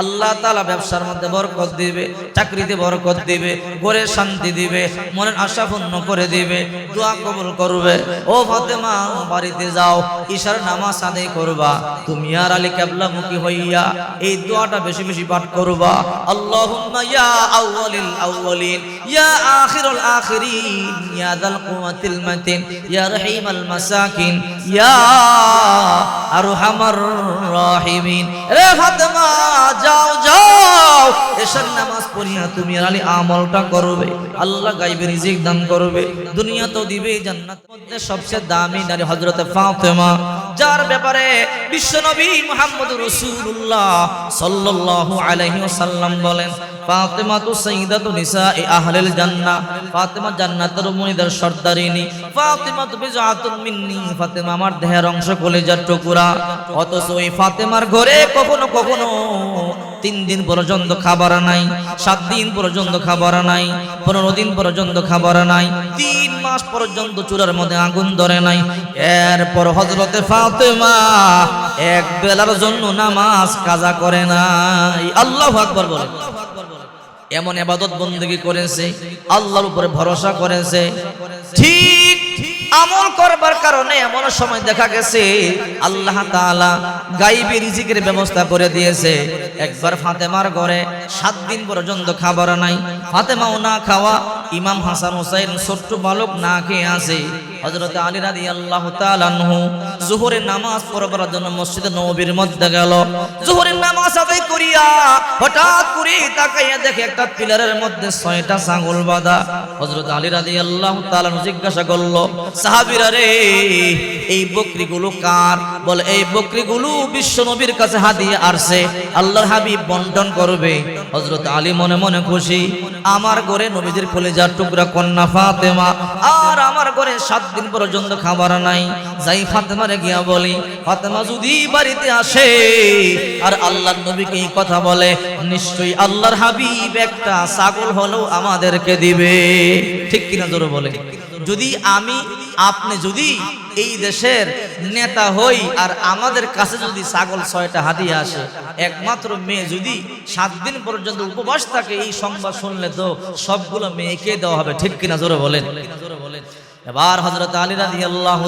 আল্লাহ তালা ব্যবসার মধ্যে বরকত দিবে, চাকরিতে বরকত দিবে, ঘরে শান্তি দিবে, মনের আশা পূর্ণ করে দিবে, দোয়া কবুল করবে। ও ফাতেমা, বাড়িতে যাও, ঈশার নামাজ আদায় করবা। তুমি আর আলী মুখী হইয়া এই দোয়াটা বেশি বেশি পাঠ করবা। আল্লাহুম্মা ইয়া আউয়ালিল রাহিমিন। রে ফাতেমা যাও যাও। এশার নামাজ পড়িয়া তুমি আলী আমলটা করবে। আল্লাহ গাইবে, রিজিক দান করবে। দুনিয়া তো দিবে, জান্নাত মধ্যে সবচেয়ে দামি নারী হযরত ফাতেমা। যার ব্যাপারে বিশ্ব বিশ্বনবী মুহাম্মদ রাসূলুল্লাহ সাল্লাল্লাহু আলাইহি ওয়াসাল্লাম বলেন ফাতেমা তো নিসাই আহলিল জান্নাহ। ফাতেমা জান্নাতের ফাতেমা তো আমার দেহের অংশ কলেজার টুকরা। অথচ ওই ফাতেমার ঘরে কখনো কখনো তিন দিন পর্যন্ত খাবার নাই, সাত দিন পর্যন্ত খাবার নাই, পনেরো দিন পর্যন্ত খাবার নাই, তিন মাস পর্যন্ত চুলার মধ্যে আগুন ধরে নাই। এরপর হজরতে ফাতেমা এক বেলার জন্য নামাজ কাজা করে নাই। আল্লাহ আকবর বলে। এমন এবাদত বন্দী করেছে আল্লাহর উপরে ভরসা করেছে। ঠিক আমল করবার কারণে এমন সময় দেখা গেছে, আল্লাহ তাআলা গাইবে রিজিকের ব্যবস্থা করে দিয়েছে। একবার ফাতেমার ঘরে সাত দিন পর্যন্ত খাবার নাই। ফাতেমাও না খাওয়া, ইমাম হাসান হুসাইন ছোট্ট বালক না খেয়ে আছে। হযরত আলী রাদিয়াল্লাহু তাআলা আনহু জোহরের নামাজ পড়বার জন্য মসজিদে নবীর মধ্যে গেল। জোহরের নামাজ আদায় করিয়া হঠাৎ করে তাকাইয়া দেখে একটা পিলারের মধ্যে ছয়টা ছাগল বাঁধা। হযরত আলী রাদিয়াল্লাহু তাআলা জিজ্ঞাসা করল সাহাবীরা রে, এই বকরিগুলো কার? বলে, এই বকরিগুলো বিশ্ব নবীর কাছে হাদিয়ে আসছে। আল্লাহর হাবিব বন্টন করবে। হযরত আলী মনে মনে খুশি। আমার ঘরে নবীদের কলেজার টুকরা কন্যা ফাতেমা, আর আমার ঘরে সাত দিন পর্যন্ত খাবার নাই। যাই ফাতেমারে গিয়া বলি, ফাতেমা যদি বাড়িতে আসে, আর আল্লাহর নবীকে এই কথা বলে, নিশ্চয়ই আল্লাহর হাবিব একটা ছাগল হলেও আমাদেরকে দিবে। ঠিক কিনা জোরে বলে যদি আমি আপনি যদি এই দেশের নেতা হই আর আমাদের কাছে যদি ছাগল ছয়টা হাতিয়ে আসে, একমাত্র মেয়ে যদি সাত দিন পর্যন্ত উপবাস থাকে, এই সংবাদ শুনলে তো সবগুলো মেয়েকে দেওয়া হবে। ঠিক কিনা জোরে বলেন? এবার হজরত আলী রাজি আল্লাহ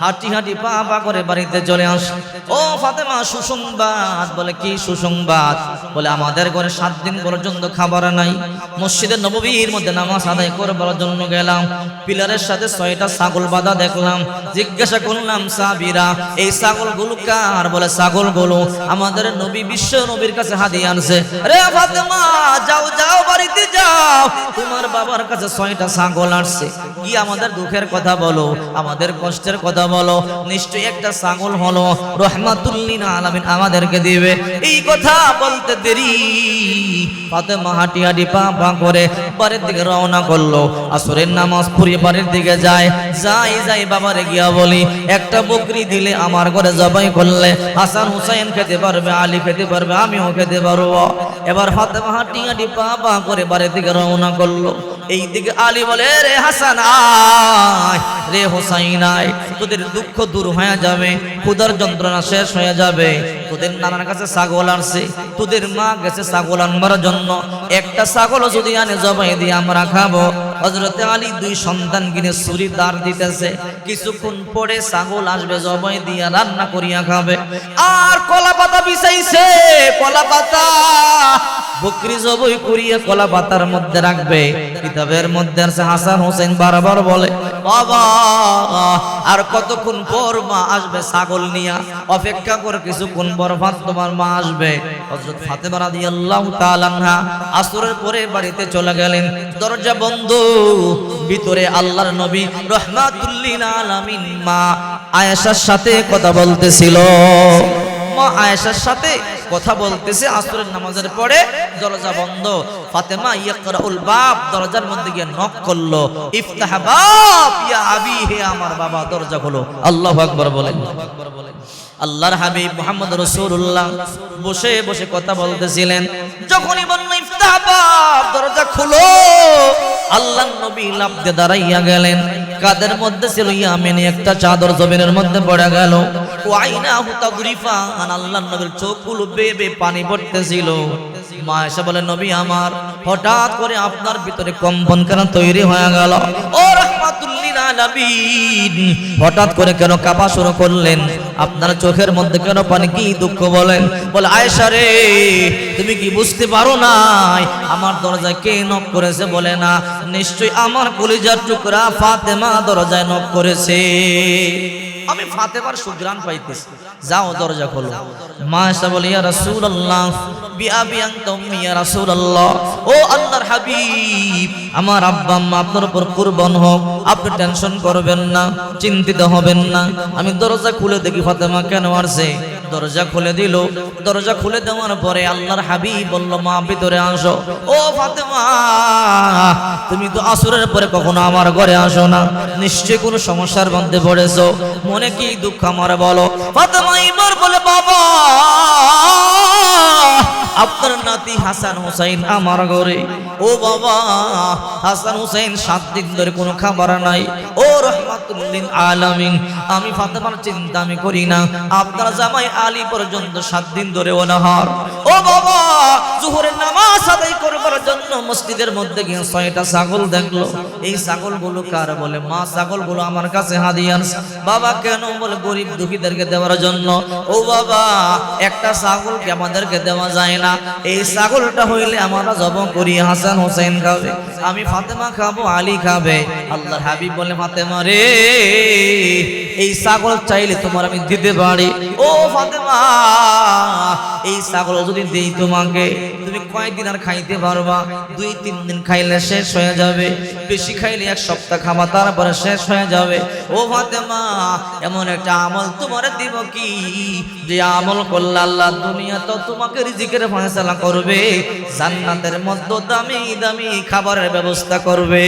হাঁটি হাঁটি পা পা করে বাড়িতে চলে আস। ও ফাতেমা, সুসংবাদ। বলে, কি সুসংবাদ? বলে, আমাদের ঘরে সাত দিন পর্যন্ত খাবার নাই। মসজিদের নববীর মধ্যে নামাজ আদায় করবার জন্য গেলাম। পিলারের সাথে ছয়টা ছাগল বাঁধা দেখলাম। জিজ্ঞাসা করলাম সাবিরা এই ছাগলগুলো কার? বলে ছাগলগুলো আমাদের নবী, বিশ্ব নবীর কাছে হাদিয়ে আনছে। রে ফাতেমা, যাও যাও, বাড়িতে যাও। তোমার বাবার কাছে ছয়টা ছাগল আসছে। কি আমাদের দুঃখের কথা বলো? আমাদের কষ্টের কথা বলো, নিশ্চয়ই একটা ছাগল হলো রহমাতুল্লিন আলামিন আমাদেরকে দিবে। এই কথা বলতে দেরি। ফাতেমা হাঁটি হাঁটি পা পা করে বাড়ির দিকে রওনা করল। আসরের নামাজ পড়িয়ে বাড়ির দিকে যায়। যাই যাই বাবারে গিয়া বলি, একটা বকরি দিলে আমার ঘরে জবাই করলে হাসান হুসাইন খেতে পারবে, আলী খেতে পারবে, আমিও খেতে পারব। এবার ফাতেমা হাঁটি হাঁটি পা পা করে বাড়ির দিকে রওনা করল। এই দিকে আলী বলে রে হাসান, আয়। রে হোসাইন, আয়। তোদের দুঃখ দূর হয়ে যাবে ক্ষুধার যন্ত্রণা শেষ হয়ে যাবে। তোদের নানার কাছে ছাগল আনছে, তোদের মা গেছে ছাগল আনবার জন্য। একটা ছাগল যদি আনে, জবাই দিয়ে আমরা খাব। হজরতে আলী দুই সন্তান কিনে ছুরি দাঁড় দিতেছে। কিছুক্ষণ পরে ছাগল আসবে, জবাই দিয়া রান্না করিয়া খাবে। আর কলা পাতা বিছাইছে কলা পাতা বকরি জবই করিয়া কলা পাতার মধ্যে রাখবে। কিতাবের মধ্যে আছে হাসান হোসেন বারবার বলে, বাবা, আর কতক্ষণ পর মা আসবে ছাগল নিয়া? অপেক্ষা করে কিছুক্ষণ পর ভাত তোমার মা আসবে। হযরত ফাতেমা রাদিয়াল্লাহু তাআলা আনহা আসরের পরে বাড়িতে চলে গেলেন। দরজা বন্ধ, ভিতরে আল্লাহর নবী রহমাতুল্লিল আলামিন মা আয়েশার সাথে কথা বলতেছিল। মা আয়েশার সাথে কথা বলতেছে আসরের নামাজের পরে দরজা বন্ধ। ফাতেমা ইয়াকরাউল বাব দরজার মধ্যে গিয়ে নক করল। ইফতাহ বাব, ইয়া আবি, হে আমার বাবা, দরজা খোলো। আল্লাহু আকবার বলেন। আল্লাহর হাবিব মুহাম্মদ রাসূলুল্লাহ বসে বসে কথা বলতেছিলেন। যখনই বলল, ইফতাহ বাব, দরজা খুলো, আল্লাহর নবী লাফ দিয়ে দাঁড়াইয়া গেলেন। কাদের মধ্যে ছিল? ইয়ামিনী, একটা চাদর জমিনের মধ্যে পড়ে গেল। ও আইনা হুতা গুরিফা আল্লাহ নবীর চোখগুলো বেয়ে পানি পড়তেছিল। মা এসে বলে, নবী আমার, হঠাৎ করে আপনার ভিতরে কম্পন কেন তৈরি হয়ে গেল? ও হঠাৎ করে কেন কাঁপা শুরু করলেন? আপনার চোখের মধ্যে কেন পানি কি দুঃখ বলেন? বলে, আয়েশা রে, তুমি কি বুঝতে পারো নাই? আমার দরজায় কে নক করেছে বলে না? নিশ্চয়ই আমার কলিজার টুকরা ফাতেমা দরজায় নক করেছে। আমি ফাতেমার সুগ্রান পাইতেছি। যাও দরজা খোলো। মা এসে বলে, ইয়া রাসূলুল্লাহ চিন্তিত হবেন না। আমি দরজা খুলে দেখি ফাতেমা কেন আসছে? দরজা খুলে দিল। দরজা খুলে দেওয়ার পরে আল্লাহর হাবিব বলল, মা, ভিতরে আসো। ও ফাতেমা, তুমি তো আসরের পরে কখনো আমার ঘরে আসো না। নিশ্চয়ই কোনো সমস্যার মধ্যে পড়েছো। মনে কি দুঃখ আমার বলো? ফাতেমা এবার বলে, বাবা নাতি হাসান হুসাইন আমার ঘরে। ও বাবা, হাসান হুসাইন সাত দিন ধরে কোনো খাবার নাই। ও রহমাতুল্লিন আলামিন, আমি ফাতেমার চিন্তা আমি করি না। আপনার জামাই আলী পর্যন্ত সাত দিন ধরে অনাহার। ও বাবা, জোহরের নামাজ আদায় করবার জন্য মসজিদের মধ্যে গিয়ে ছয়টা ছাগল দেখল। এই ছাগলগুলো কার বলে? মা, ছাগলগুলো আমার কাছে হাদিয়ান বাবা কেন বলে? গরিব দুঃখীদেরকে দেওয়ার জন্য। ও বাবা, একটা ছাগলকে আমাদেরকে দেওয়া যায় না? এই ছাগলটা হইলে আমরা জব করি, হাসান হোসেন খাবে, আমি ফাতেমা খাব, আলী খাবে। আল্লাহর হাবিব বলে, ফাতেমা রে, এই ছাগল চাইলে তোমার আমি দিতে পারি। ও ফাতেমা এই ছাগল যদি দেই তোমাকে, তুমি কয়দিন আর খাইতে পারবা? দুই, তিন দিন খাইলে শেষ হয়ে যাবে। বেশি খাইলে এক সপ্তাহ খাবা, তারপরে শেষ হয়ে যাবে। ও ফাতেমা, এমন একটা আমল তোমার দিব কি? যে আমল করলে আল্লাহ দুনিয়া তো তোমাকে রিজিকের ফয়সালা করবে, জান্নাতের মধ্যে দামি দামি খাবারের ব্যবস্থা করবে।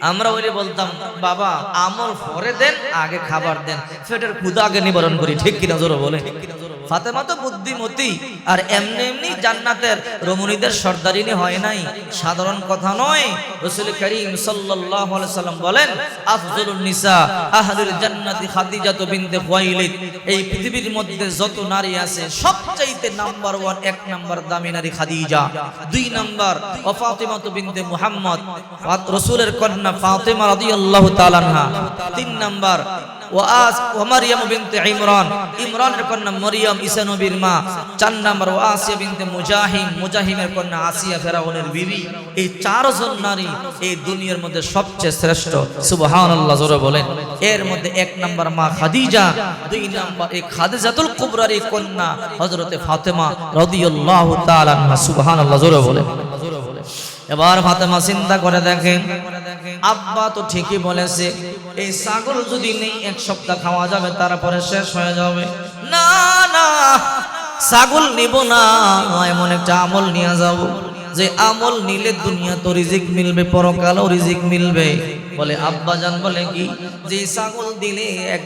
আমরা ওই বলতাম, বাবা, আমল পরে দেন, আগে খাবার দেন। পেটের ক্ষুদা আগে নিবারণ করি, ঠিক কিনা জোরে বলে ফাতেমা তো বুদ্ধিমতী। আর এমনি এমনি জান্নাতের রমণীদের সর্দারিনী হয় নাই। সাধারণ কথা নয়। রসুল করিম আলাইহি সাল্লাম বলেন, আফজলুন নিসা, আহলুল জান্নাতি খাদিজাতু বিনতে খুয়াইলিদ। এই পৃথিবীর মধ্যে যত নারী আছে, সবচাইতে নাম্বার ওয়ান, এক নাম্বার দামি নারী খাদিজা। দুই নাম্বার ও ফাতিমা বিনতে মুহাম্মদ। রসুলের কন্যা ফাতিমা রাদিয়াল্লাহু তাআলা তিন নাম্বার ওয়াস বিনতে ইমরান। ইমরানের কন্যা ঈসা নবীর মা। চার নাম্বার ও আসিয়া বিনতে মুজাহিম। মুজাহিমের কন্যা আসিয়া ফেরাউনের বিবি। এই চারজন নারী এই দুনিয়ার মধ্যে সবচেয়ে শ্রেষ্ঠ। সুবহানাল্লাহ, জোরে বলেন। এর মধ্যে এক নাম্বার মা খাদিজা, দুই নাম্বার এই খাদিজাতুল কুবরার এই কন্যা হযরতে ফাতেমা রাদিয়াল্লাহু তাআলা সুবহানাল্লাহ, জোরে বলেন। এবার ফাতেমা চিন্তা করে দেখেন আব্বা তো ঠিকই বলেছে, এই ছাগল যদি নেই, এক সপ্তাহ খাওয়া যাবে, তারপরে শেষ হয়ে যাবে। না না, ছাগল নিব না, এমন একটা আমল নিয়ে যাব, যে আমল নিলে দুনিয়া তো রিজিক মিলবে, পরকালও রিজিক মিলবে। বলে, আব্বা জান বলে কি, যে ছাগল দিলে এক,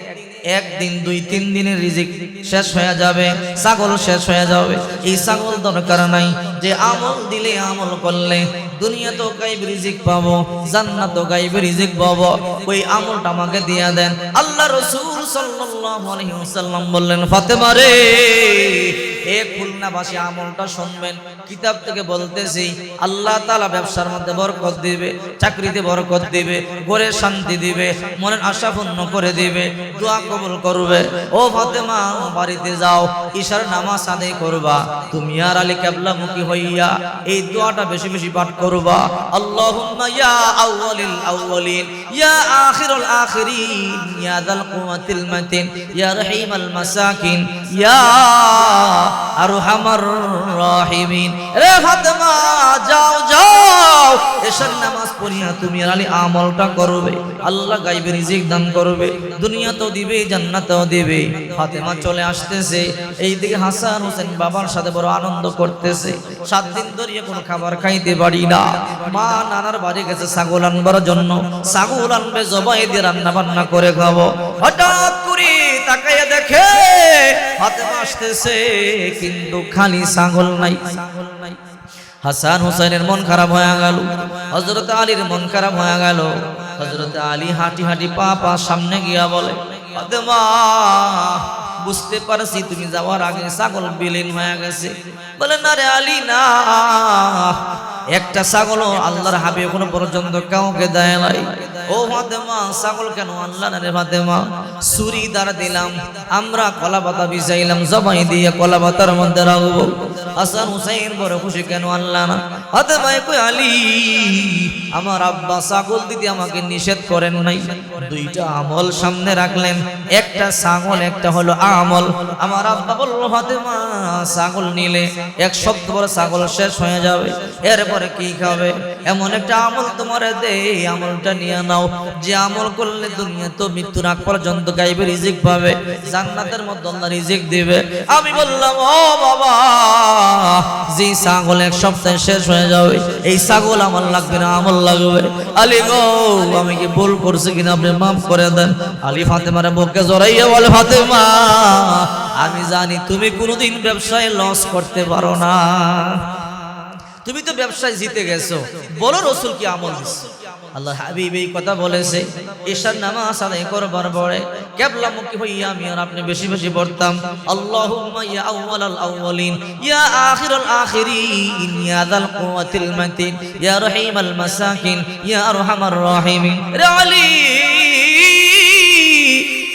একদিন, দুই, তিন দিনের রিজিক শেষ হয়ে যাবে, ছাগল শেষ হয়ে যাবে। এই ছাগল দরকার নাই, যে আমল দিলে আমল করলে দুনিয়া তো গাইব রিজিক পাবো জান্নাত তো গাইব রিজিক পাবো। ওই আমলটা আমাকে দিয়া দেন। আল্লাহ রসুল সাল্লাল্লাহু আলাইহি ওয়াসাল্লাম বললেন, ফাতেমা রে এ খুলনাবাসী, আমলটা শুনবেন। কিতাব থেকে বলতেছি, আল্লাহ তাআলা ব্যবসার মধ্যে বরকত দিবে, চাকরিতে বরকত দিবে, ঘরে শান্তি দিবে, মনের আশা করে দিবে, দোয়া কবুল করবে। ও ফাতেমা, বাড়িতে যাও, ঈশার নামাজ আদায় করবা। তুমি আর আলী কেবলা মুখী হইয়া এই দোয়াটা বেশি বেশি পাঠ করবা। আল্লাহুম্মা ইয়া আউয়ালিল আউয়ালিন ইয়া আখিরুল আখিরিন, ইয়া যাল কুওয়াতিল মাতিন, ইয়া রহিমাল মাসাকিন, ইয়া আরহামার রাহিমিন। রে ফাতেমা, যাও যাও। এশার নামাজ পড়িয়া তুমি আলী আমলটা করবে। আল্লাহ গাইবে, রিজিক দান করবে। দুনিয়া তো দিবে, জান্নাতও দিবে। ফাতেমা চলে আসতেছে। এইদিকে হাসান হোসেন বাবার সাথে বড় আনন্দ করতেছে। সাত দিন ধরিয়ে কোনো খাবার খাইতে পারি না। মা নানার বাড়ি গেছে ছাগল আনবার জন্য। ছাগল আনবে, জবাই দিয়ে রান্না বান্না করে খাব। হঠাৎ করে তাকাইয়া দেখে ফাতেমা আসতেছে, কিন্তু খালি ছাগল নাই। হাসান হুসাইনের মন খারাপ হয়ে গেল। হজরত আলীর মন খারাপ হয়ে গেল। হজরত আলী হাঁটি হাঁটি পা পা সামনে গিয়া বলে ফাতেমা বুঝতে পারছি তুমি যাওয়ার আগে ছাগল বিলীন হয়ে গেছে। বলে, না রে আলী, না। একটা ছাগল আল্লাহর হাবি এখনও পর্যন্ত কাউকে দেয় নাই। ও ফাতেমা, ছাগল কেন আল্লাহ না রে ফাতেমা? সুরি দ্বারা দিলাম, আমরা কলা পাতা বিছাইলাম জবাই দিয়ে কলা পাতার মধ্যে রাখব। হাসান হুসাইন বড় খুশি, কেন আল্লাহ না? ফাতেমা কই আলী, আমার আব্বা ছাগল দিতে আমাকে নিষেধ করেন নাই। দুইটা আমল সামনে রাখলেন। একটা ছাগল, একটা হলো আমল। আমার আব্বা বলল, ফাতেমা, ছাগল নিলে এক সপ্তাহ পরে ছাগল শেষ হয়ে যাবে। এরপরে কি খাবে? এমন একটা আমল তোমার দে, আমলটা নিয়ে নাও। যে আমল করলে দুনিয়া তো মৃত্যুর আগ পর্যন্ত গাইবে, রিজিক পাবে। জান্নাতের মধ্যে আল্লাহ রিজিক দিবে। আমি বললাম, ও বাবা, যে ছাগল এক সপ্তাহে শেষ হয়ে যাবে, এই ছাগল আমার লাগবে না, আমল লাগবে। আলী গো, আমি কি ভুল করছি কিনা আপনি মাফ করে দেন। আলী ফাতেমার বুকে জড়াইয়া বলে, ফাতেমা আমি জানি তুমি কোনোদিন ব্যবসায় লস করতে পারো না। তুমি তো ব্যবসায় জিতে গেছো। বলো রসুল কি আমল আল্লাহ হাবিব এই কথা বলেছে। ঈশার নামাজ আদায় করবার পরে কেবলা মুখী হইয়া আমি আর আপনি বেশি বেশি পড়তাম। আল্লাহুম্মা ইয়া আউয়ালাল আউয়ালিন, ইয়া আখিরাল আখিরিন, ইয়া যাল কুওয়াতিল মাতিন, ইয়া রহিমাল মাসাকিন, ইয়া আরহামার রাহিমিন। রে আলী!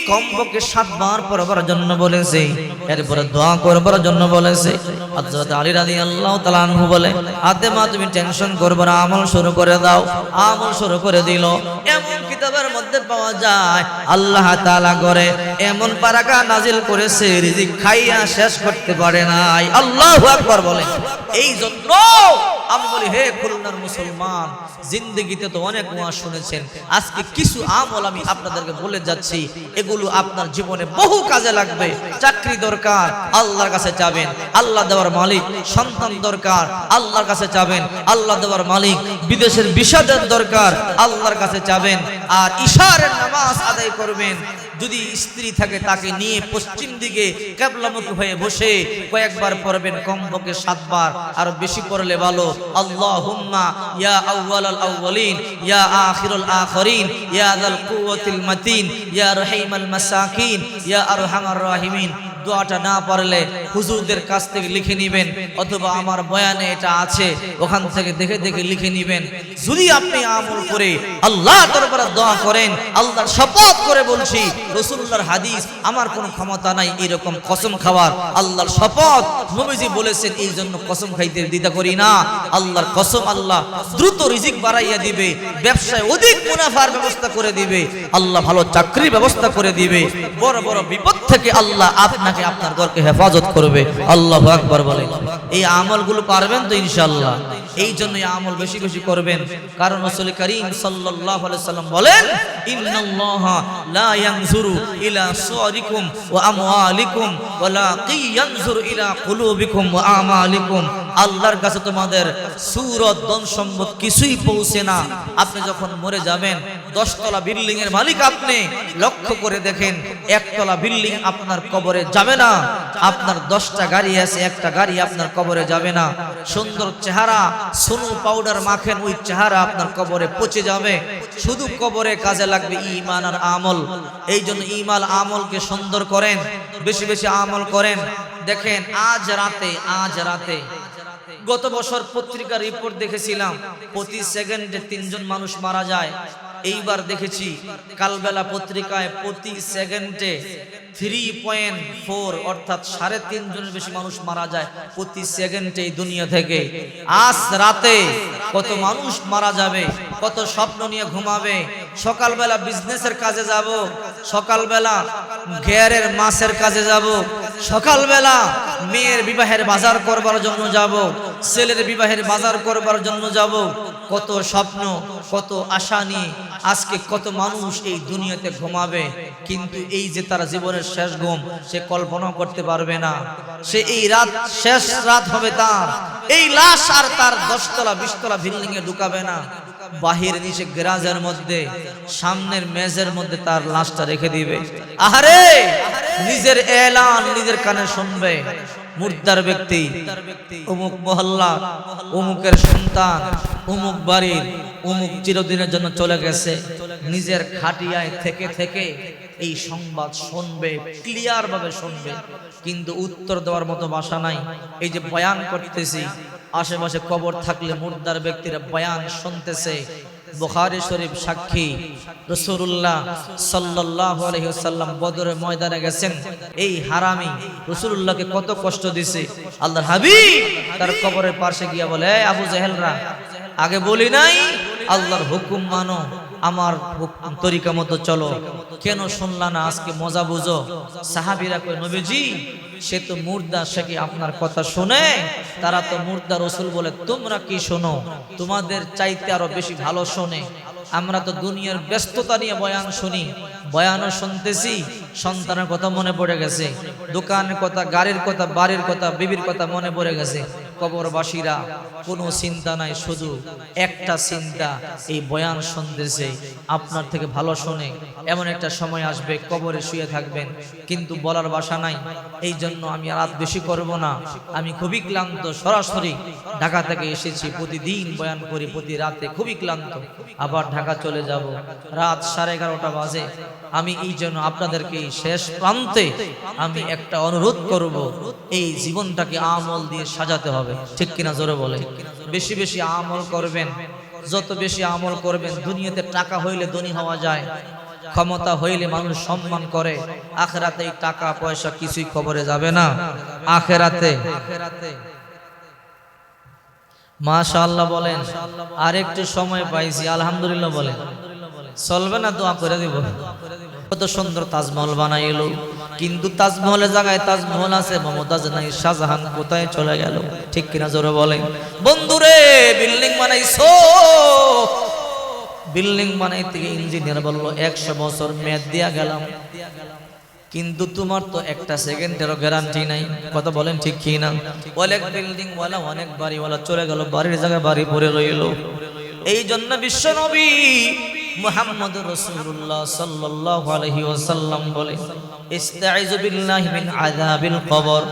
কমপক্ষে সাতবার পড়বার জন্য বলেছে। এরপরে দোয়া করবার জন্য বলেছে। হযরত আলী রাদিয়াল্লাহু তাআলা আনহু বলে হাতে মা তুমি টেনশন করবে না, আমল শুরু করে দাও। আমল শুরু করে দিল। এমন কিতাবের মধ্যে পাওয়া যায়। আল্লাহ তাআলা করে এমন বারাকা নাজিল করেছে, রিজিক খাইয়া শেষ করতে পারে নাই। আল্লাহু আকবার বলে। এই জন্য আমি বলি, হে খুলনার মুসলমান, জিন্দগিতে তো অনেক ওয়াজ শুনেছেন। আজকে কিছু আমল আমি আপনাদেরকে বলে যাচ্ছি। এগুলো আপনার জীবনে বহু কাজে লাগবে। চাকরি দরকার, আল্লাহর কাছে যাবেন। আল্লাহ দেওয়ার মালিক সন্তান দরকার, আল্লাহর কাছে যাবেন। আল্লাহ দেওয়ার মালিক বিদেশের বিষাদের দরকার, আল্লাহর কাছে যাবেন। আর ইশারের নামাজ আদায় করবেন। যদি স্ত্রী থাকে তাকে নিয়ে পশ্চিম দিকে কেবলামুখী হয়ে বসে কয়েকবার পড়বেন, কমপক্ষে সাতবার। আর বেশি পড়লে ভালো। আল্লাহুম্মা ইয়া আউ্বাল আল আউয়ালিন, ইয়া আখিরুল আখিরিন, ইয়া যাল কুওয়াতিল মাতিন, ইয়া রহিমাল মাসাকিন, ইয়া আরহামার রাহিমিন। দোয়াটা না পারলে হুজুরদের কাছ থেকে লিখে নিবেন, অথবা আমার বয়ানে এটা আছে, ওখান থেকে দেখে দেখে লিখে নিবেন। যদি আপনি আমল করে আল্লাহ দরবারে দোয়া করেন, আল্লাহর শপথ করে বলছি রসুল্লাহর হাদিস, আমার কোনো ক্ষমতা নাই এরকম কসম খাওয়ার। আল্লাহর শপথ নবীজি বলেছেন, এই জন্য কসম খাইতে দ্বিধা করি না। আল্লাহর কসম আল্লাহ দ্রুত রিজিক বাড়াইয়া দিবে, ব্যবসায় অধিক মুনাফার ব্যবস্থা করে দিবে, আল্লাহ ভালো চাকরির ব্যবস্থা করে দিবে। বড় বড় বিপদ থেকে আল্লাহ আপনাকে আপনার ঘরকে হেফাজত করবে আল্লাহ আকবার বলে। এই আমলগুলো পারবেন তো ইনশাআল্লাহ? এই জন্য আমল বেশি বেশি করবেন। কারণ রাসূল করিম আলাইহি সাল্লাম বলেন আল্লাহর কাছে তোমাদের সুরত, ধন সম্পদ কিছুই পৌঁছে না। আপনি যখন মরে যাবেন, দশতলা বিল্ডিং এর মালিক আপনি। লক্ষ্য করে দেখেন, একতলা বিল্ডিং আপনার কবরে যাবে না। আপনার দশটা গাড়ি আছে, একটা গাড়ি আপনার কবরে যাবে না। সুন্দর চেহারা সোনু পাউডার মাখেন, ওই চেহারা আপনার কবরে পচে যাবে। শুধু কবরে কাজে লাগবে ইমান আর আমল। এই জন্য ইমাল আমলকে সুন্দর করেন, বেশি বেশি আমল করেন। দেখেন, আজ রাতে আজ রাতে, গত বছর পত্রিকার রিপোর্ট দেখেছিলাম, প্রতি সেকেন্ডে তিনজন মানুষ মারা যায়। এইবার দেখেছি, কালবেলা পত্রিকায় প্রতি সেকেন্ডে থ্রি পয়েন্ট ফোর অর্থাৎ সাড়ে বেশি মানুষ মারা যায় প্রতি সেকেন্ডে দুনিয়া থেকে। আজ রাতে কত মানুষ মারা যাবে, কত স্বপ্ন নিয়ে ঘুমাবে, সকালবেলা বিজনেসের কাজে যাব, সকালবেলা ঘেয়ারের মাছের কাজে যাব, সকালবেলা মেয়ের বিবাহের বাজার করবার জন্য যাব ছেলের বিবাহের বাজার করবার জন্য যাব। কত স্বপ্ন, কত আশা নিয়ে আজকে কত মানুষ এই দুনিয়াতে ঘুমাবে। কিন্তু এই যে তার জীবনের শেষ ঘুম, সে কল্পনা করতে পারবে না। সে এই রাত, শেষ রাত হবে তার। এই লাশ আর তার দশতলা, বিশতলা বিল্ডিং এ ঢুকাবে না। বাহির নিচে গ্রাজের মধ্যে, সামনের মেজের মধ্যে তার লাশটা রেখে দিবে। আহারে! নিজের এলান নিজের কানে শুনবে। মুর্দার ব্যক্তি অমুক মহল্লা অমুকের সন্তান অমুক বাড়ির অমুক চিরদিনের জন্য চলে গেছে। নিজের খাটিয়ায় থেকে থেকে এই সংবাদ শুনবে ক্লিয়ার ভাবে শুনবে। কিন্তু উত্তর দেওয়ার মতো ভাষা নাই। এই যে বয়ান করতেছি আশেপাশে কবর থাকলে মুর্দার ব্যক্তিরা বয়ান শুনতেছে। বুখারী শরীফ সাক্ষী। রসুল্লাহ সাল্লাহ আলহিহাল্লাম বদরের ময়দানে গেছেন। এই হারামি রসুল্লাহকে কত কষ্ট দিছে। আল্লাহ হাবি তার কবরের পাশে গিয়া বলে "এই আবু জাহেলরা, আগে বলি নাই, আল্লাহর হুকুম মানো। আমার তরিকা মতো চলো। কেন শুনলা না? আজকে মজা বুঝো। সাহাবিরা কই নবীজি, সে তো মুর্দা, সে কি আপনার কথা শুনে? তারা তো মুর্দা রসুল বলে, তোমরা কি শোনো? তোমাদের চাইতে আরও বেশি ভালো শোনে। আমরা তো দুনিয়ার ব্যস্ততা নিয়ে বয়ান শুনি। বয়ানও শুনতেছি, সন্তানের কথা মনে পড়ে গেছে। দোকানের কথা, গাড়ির কথা, বাড়ির কথা, বিবির কথা মনে পড়ে গেছে। কবরবাসীরা, কোনো চিন্তা নাই, শুধু একটা চিন্তা, এই বয়ান শুনতেছে, আপনার থেকে ভালো শোনে, এমন একটা সময় আসবে, কবরে শুয়ে থাকবেন, কিন্তু বলার বাসা নাই এই জন্য আমি রাত বেশি করব না, আমি খুবই ক্লান্ত, সরাসরি ঢাকা থেকে এসেছি, প্রতিদিন বয়ান করি, প্রতি রাতে খুবই ক্লান্ত, আবার ঢাকা চলে যাব, রাত সাড়ে এগারোটা বাজে, আমি এই জন্য আপনাদেরকে শেষ প্রান্তে আমি একটা অনুরোধ করব, এই জীবনটাকে আমল দিয়ে সাজাতে হবে। ঠিক কিনা জোরে বলে বেশি বেশি আমল করবেন। যত বেশি আমল করবেন, দুনিয়াতে টাকা হইলে ধনী হওয়া যায়। ক্ষমতা হইলে মানুষ সম্মান করে। আখেরাতে টাকা, পয়সা কিছুই খবরে যাবে না। আখেরাতে। মাশাআল্লাহ বলেন আর একটু সময় পাইছি, আলহামদুলিল্লাহ বলেন। চলবে না, দোয়া করে দিব। কত সুন্দর তাজমহল বানাইলো। কিন্তু তাজমহলের জায়গায় তাজমহল আছে, মমতাজ নাই, শাহজাহান কোথায় চলে গেল? ঠিক কিনা জোরে বলেন। বন্ধুরে, বিল্ডিং বানাইছো? বিল্ডিং বানাইতে ইঞ্জিনিয়ার বলল, একশো বছর মেয়াদ দিয়া গেলাম। কিন্তু তোমার তো একটা সেকেন্ডেরও গ্যারান্টি নাই। কথা বলেন ঠিক কি না অনেক বিল্ডিং ওয়ালা, অনেক বাড়িওয়ালা চলে গেল, বাড়ির জায়গায় বাড়ি পড়ে রইল। এই জন্য বিশ্ব নবী মুহাম্মদ রাসূলুল্লাহ সাল্লাল্লাহু আলাইহি ওয়াসাল্লাম বলে ইস্তাইযু বিল্লাহি মিন আযাবিল কবর,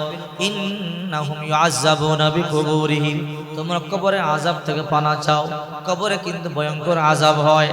ইন্নাহুম ইউআযাবুনা বিকুবুরিহিম। তোমরা কবরে আযাব থেকে পানা চাও। কবরে কিন্তু ভয়ঙ্কর আযাব হয়।